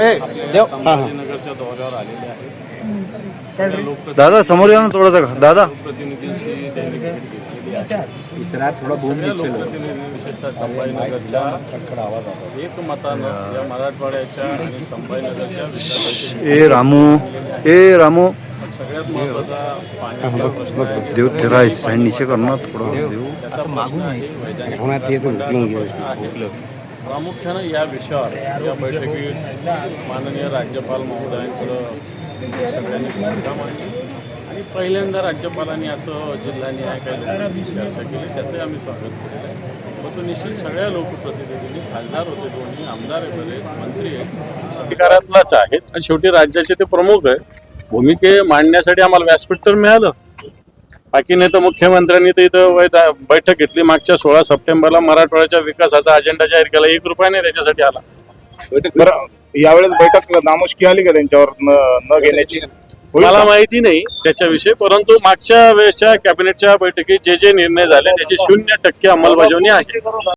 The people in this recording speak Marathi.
ए, देव. दौऱ्यावर आलेले आहेत दादा समोर या ना थोडासा. दादा. लोकप्रतिनिधींशी त्यांनी भेट घेतलेली आहे सगळ्या लोकप्रतिनिधींनी विशेषतः संभाजीनगरच्या एकमतानं या मराठवाड्याच्या आणि संभाजीनगरच्या विकासाची ए रामू. ए रामू. सगळ्यात महत्त्वाचा पाण्याचा प्रश्न आहे. देव तेरा स्टँड नीचे करना थोडा देव. त्याचा प्रश्न आहे वैधानिक आहे. प्रामुख्यानं या विषयावर या बैठकीत माननीय राज्यपाल महोदयांकडं सगळ्यांनी भूमिका मांडली. आणि पहिल्यांदा राज्यपालांनी असं जिल्हा न्याय कायद्याची चर्चा केली त्याचंही आम्ही स्वागत केलेलं आहे. परंतु निश्चित सगळ्या लोकप्रतिनिधींनी खासदार होते दोन्ही आमदार आहेत मंत्री आहेत. अधिकारातलाच आहेत. आणि शेवटी राज्याचे ते प्रमुख आहे भूमिके मांडण्यासाठी आम्हाला व्यासपीठ तर मिळालं. बाकी नाही तर मुख्यमंत्र्यांनी तर इथं बैठक घेतली. मागच्या सोळा सप्टेंबरला मराठवाड्याच्या विकासाचा अजेंडा जाहीर केला. एक रुपया नाही त्याच्यासाठी आला. यावेळेस बैठक नामुष्की आली का त्यांच्यावर न घेण्याची? मला? माहिती नाही त्याच्याविषयी परंतु मागच्या वेळेसच्या कॅबिनेटच्या बैठकीत जे जे निर्णय झाले त्याची शून्य टक्के अंमलबजावणी आहे.